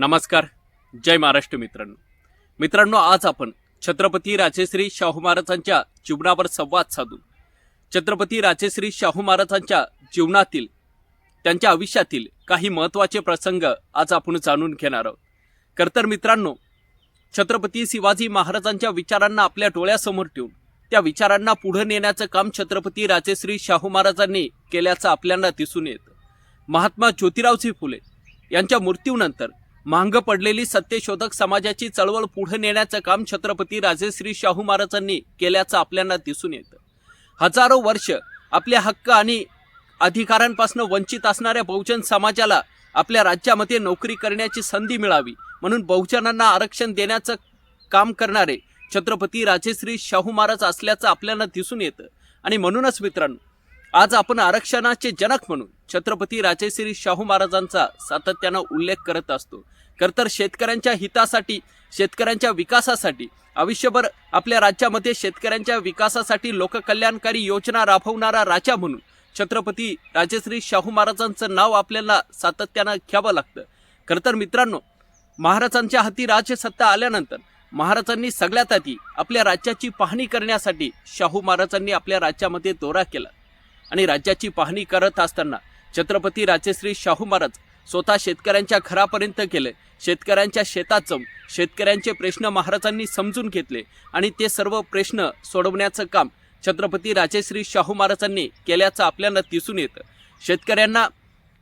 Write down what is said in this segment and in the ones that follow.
नमस्कार. जय महाराष्ट्र मित्रांनो. मित्रांनो आज आपण छत्रपती राजेश्री शाहू महाराजांच्या जीवनावर संवाद साधू छत्रपती राजेश्री शाहू महाराजांच्या जीवनातील त्यांच्या आयुष्यातील काही महत्त्वाचे प्रसंग आज आपण जाणून घेणार आहोत. खरं तर मित्रांनो छत्रपती शिवाजी महाराजांच्या विचारांना आपल्या डोळ्यासमोर ठेवून त्या विचारांना पुढे नेण्याचं काम छत्रपती राजेश्री शाहू महाराजांनी केल्याचं आपल्याला दिसून येतं. महात्मा ज्योतिरावजी फुले यांच्या मृत्यूनंतर मांगं पडलेली सत्यशोधक समाजाची चळवळ पुढे नेण्याचं काम छत्रपती राजेश्री शाहू महाराजांनी केल्याचं आपल्याला दिसून येतं. हजारो वर्ष आपल्या हक्क आणि अधिकारांपासून वंचित असणाऱ्या बहुजन समाजाला आपल्या राज्यामध्ये नोकरी करण्याची संधी मिळावी म्हणून बहुजनांना आरक्षण देण्याचं काम करणारे छत्रपती राजेश्री शाहू महाराज असल्याचं आपल्याला दिसून येतं. आणि म्हणूनच मित्रांनो आज आपण आरक्षणाचे जनक म्हणून छत्रपती राजेश्री शाहू महाराजांचा सातत्यानं उल्लेख करत असतो. खरं तर शेतकऱ्यांच्या हितासाठी शेतकऱ्यांच्या विकासासाठी आयुष्यभर आपल्या राज्यामध्ये शेतकऱ्यांच्या विकासासाठी लोककल्याणकारी योजना राबवणारा राजा म्हणून छत्रपती राजश्री शाहू महाराजांचं नाव आपल्याला सातत्यानं घ्यावं लागतं. खरं तर मित्रांनो महाराजांच्या हाती राजसत्ता आल्यानंतर महाराजांनी सगळ्यात आधी आपल्या राज्याची पाहणी करण्यासाठी शाहू महाराजांनी आपल्या राज्यामध्ये दौरा केला. आणि राज्याची पाहणी करत असताना छत्रपती राजश्री शाहू महाराज स्वतः शेतकऱ्यांच्या घरापर्यंत केलं. शेतकऱ्यांच्या शेतात जाऊन शेतकऱ्यांचे प्रश्न महाराजांनी समजून घेतले आणि ते सर्व प्रश्न सोडवण्याचं काम छत्रपती राजेश्री शाहू महाराजांनी केल्याचं आपल्याला दिसून येतं. शेतकऱ्यांना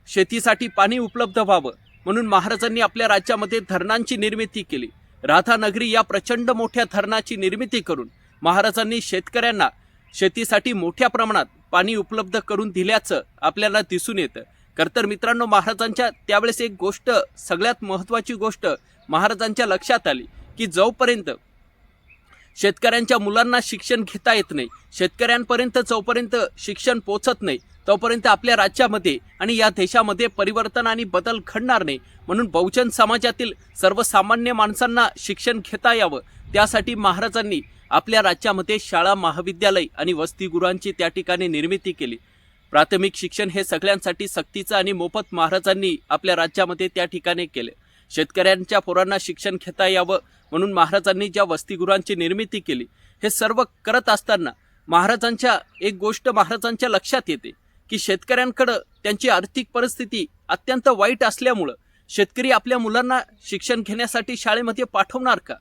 शेतीसाठी पाणी उपलब्ध व्हावं म्हणून महाराजांनी आपल्या राज्यामध्ये धरणांची निर्मिती केली. राधानगरी या प्रचंड मोठ्या धरणाची निर्मिती करून महाराजांनी शेतकऱ्यांना शेतीसाठी मोठ्या प्रमाणात पाणी उपलब्ध करून दिल्याचं आपल्याला दिसून येतं. खरं तर मित्रांनो महाराजांच्या त्यावेळेस एक गोष्ट सगळ्यात महत्त्वाची गोष्ट महाराजांच्या लक्षात आली की जोपर्यंत शेतकऱ्यांच्या मुलांना शिक्षण घेता येत नाही शेतकऱ्यांपर्यंत जोपर्यंत शिक्षण पोचत नाही तोपर्यंत आपल्या राज्यामध्ये आणि या देशामध्ये परिवर्तन आणि बदल घडणार नाही. म्हणून बहुजन समाजातील सर्वसामान्य माणसांना शिक्षण घेता यावं. त्यासाठी महाराजांनी आपल्या राज्यामध्ये शाळा महाविद्यालय आणि वसतिगृहांची त्या ठिकाणी निर्मिती केली. प्राथमिक शिक्षण हे सगळ्यांसाठी सक्तीचं आणि मोफत महाराजांनी आपल्या राज्यामध्ये त्या ठिकाणी केले. शेतकऱ्यांच्या पोरांना शिक्षण घेता यावं म्हणून महाराजांनी ज्या वसतिगृहांची निर्मिती केली हे सर्व करत असताना महाराजांच्या एक गोष्ट महाराजांच्या लक्षात येते की शेतकऱ्यांकडं त्यांची आर्थिक परिस्थिती अत्यंत वाईट असल्यामुळं शेतकरी आपल्या मुलांना शिक्षण घेण्यासाठी शाळेमध्ये पाठवणार का?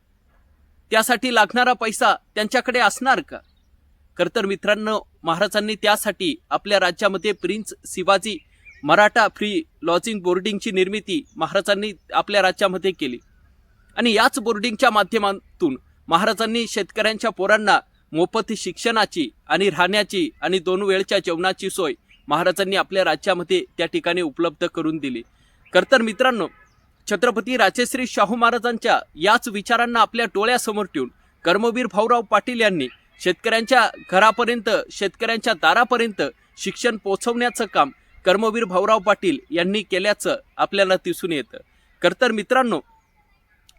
त्यासाठी लागणारा पैसा त्यांच्याकडे असणार का? तर मित्रांनो महाराजांनी त्यासाठी आपल्या राज्यामध्ये prince Shivaji Maratha free lodging बोर्डिंगची निर्मिती महाराजांनी आपल्या राज्यामध्ये केली. आणि याच बोर्डिंगच्या माध्यमातून महाराजांनी शेतकऱ्यांच्या पोरांना मोफत शिक्षणाची आणि राहण्याची आणि दोन वेळच्या जेवणाची सोय महाराजांनी आपल्या राज्यामध्ये त्या ठिकाणी उपलब्ध करून दिली. खरं मित्रांनो छत्रपती राजेश्री शाहू महाराजांच्या याच विचारांना आपल्या डोळ्यासमोर ठेवून कर्मवीर भाऊराव पाटील यांनी शेतकऱ्यांच्या घरापर्यंत शेतकऱ्यांच्या दारापर्यंत शिक्षण पोहोचवण्याचं काम कर्मवीर भाऊराव पाटील यांनी केल्याचं आपल्याला दिसून येतं. खरं तर मित्रांनो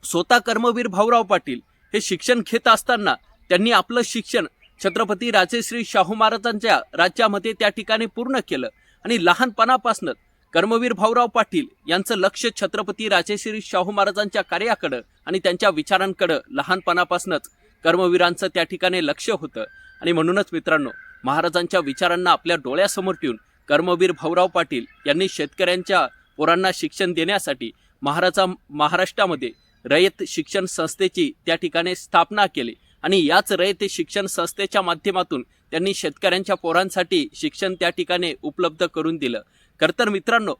स्वतः कर्मवीर भाऊराव पाटील हे शिक्षण घेत असताना त्यांनी आपलं शिक्षण छत्रपती राजेश्री शाहू महाराजांच्या राज्यामध्ये त्या ठिकाणी पूर्ण केलं. आणि लहानपणापासूनच कर्मवीर भाऊराव पाटील यांचं लक्ष छत्रपती राजेश्री शाहू महाराजांच्या कार्याकडं आणि त्यांच्या विचारांकडं लहानपणापासूनच कर्मवीरांचं त्या ठिकाणी लक्ष होतं. आणि म्हणूनच मित्रांनो महाराजांच्या विचारांना आपल्या डोळ्यासमोर ठेवून कर्मवीर भाऊराव पाटील यांनी शेतकऱ्यांच्या पोरांना शिक्षण देण्यासाठी महाराजा महाराष्ट्रामध्ये रयत शिक्षण संस्थेची त्या ठिकाणी स्थापना केली. आणि याच रयत शिक्षण संस्थेच्या माध्यमातून त्यांनी शेतकऱ्यांच्या पोरांसाठी शिक्षण त्या ठिकाणी उपलब्ध करून दिलं. खरं तर मित्रांनो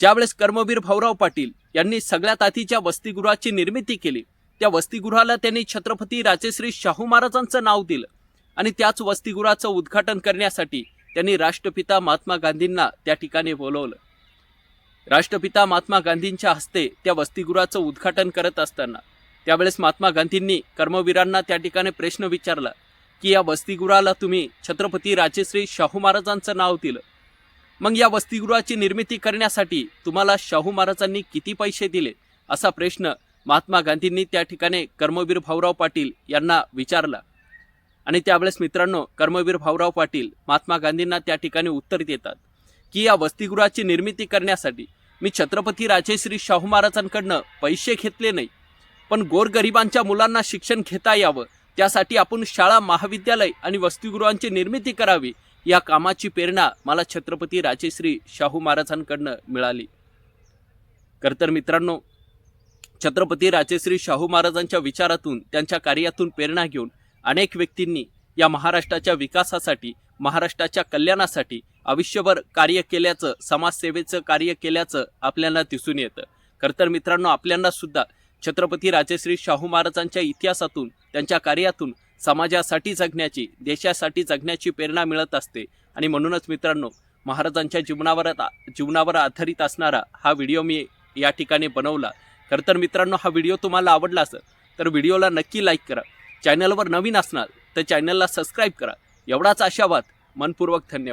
ज्यावेळेस कर्मवीर भाऊराव पाटील यांनी सगळ्यात आधीच्या वसतिगृहाची निर्मिती केली त्या वसतिगृहाला त्यांनी छत्रपती राजेश्री शाहू महाराजांचं नाव दिलं आणि त्याच वसतिगृहाचं उद्घाटन करण्यासाठी त्यांनी राष्ट्रपिता महात्मा गांधींना त्या ठिकाणी बोलवलं. राष्ट्रपिता महात्मा गांधींच्या हस्ते त्या वसतिगृहाचं उद्घाटन करत असताना त्यावेळेस महात्मा गांधींनी कर्मवीरांना त्या ठिकाणी प्रश्न विचारला की या वसतिगृहाला तुम्ही छत्रपती राजेश्री शाहू महाराजांचं नाव दिलं. मग या वसतिगृहाची निर्मिती करण्यासाठी तुम्हाला शाहू महाराजांनी किती पैसे दिले? असा प्रश्न महात्मा गांधींनी त्या ठिकाणी कर्मवीर भाऊराव पाटील यांना विचारला. आणि त्यावेळेस मित्रांनो कर्मवीर भाऊराव पाटील महात्मा गांधींना त्या ठिकाणी उत्तर देतात की या वसतिगृहाची निर्मिती करण्यासाठी मी छत्रपती राजेश्री शाहू महाराजांकडनं पैसे घेतले नाही पण गोरगरिबांच्या मुलांना शिक्षण घेता यावं त्यासाठी आपण शाळा महाविद्यालय आणि वसतिगृहांची निर्मिती करावी या कामाची प्रेरणा मला छत्रपती राजेश्री शाहू महाराजांकडनं मिळाली. खरं तर मित्रांनो छत्रपती राजेश्री शाहू महाराजांच्या विचारातून त्यांच्या कार्यातून प्रेरणा घेऊन अनेक व्यक्तींनी या महाराष्ट्राच्या विकासासाठी महाराष्ट्राच्या कल्याणासाठी आयुष्यभर कार्य केल्याचं समाजसेवेचं कार्य केल्याचं आपल्याला दिसून येतं. खरं तर मित्रांनो आपल्याला सुद्धा छत्रपती राजेश्री शाहू महाराजांच्या इतिहासातून त्यांच्या कार्यातून समाजासाठी जगण्याची देशासाठी जगण्याची प्रेरणा मिळत असते. आणि म्हणूनच मित्रांनो महाराजांच्या जीवनावर जीवनावर आधारित असणारा हा व्हिडिओ मी या ठिकाणी बनवला. खरं तर मित्रांनो हा व्हिडिओ तुम्हाला आवडला असेल तर व्हिडिओला नक्की लाईक करा. चॅनलवर नवीन असणार तर चॅनलला सबस्क्राईब करा. एवढाच आशावाद मनपूर्वक धन्यवाद.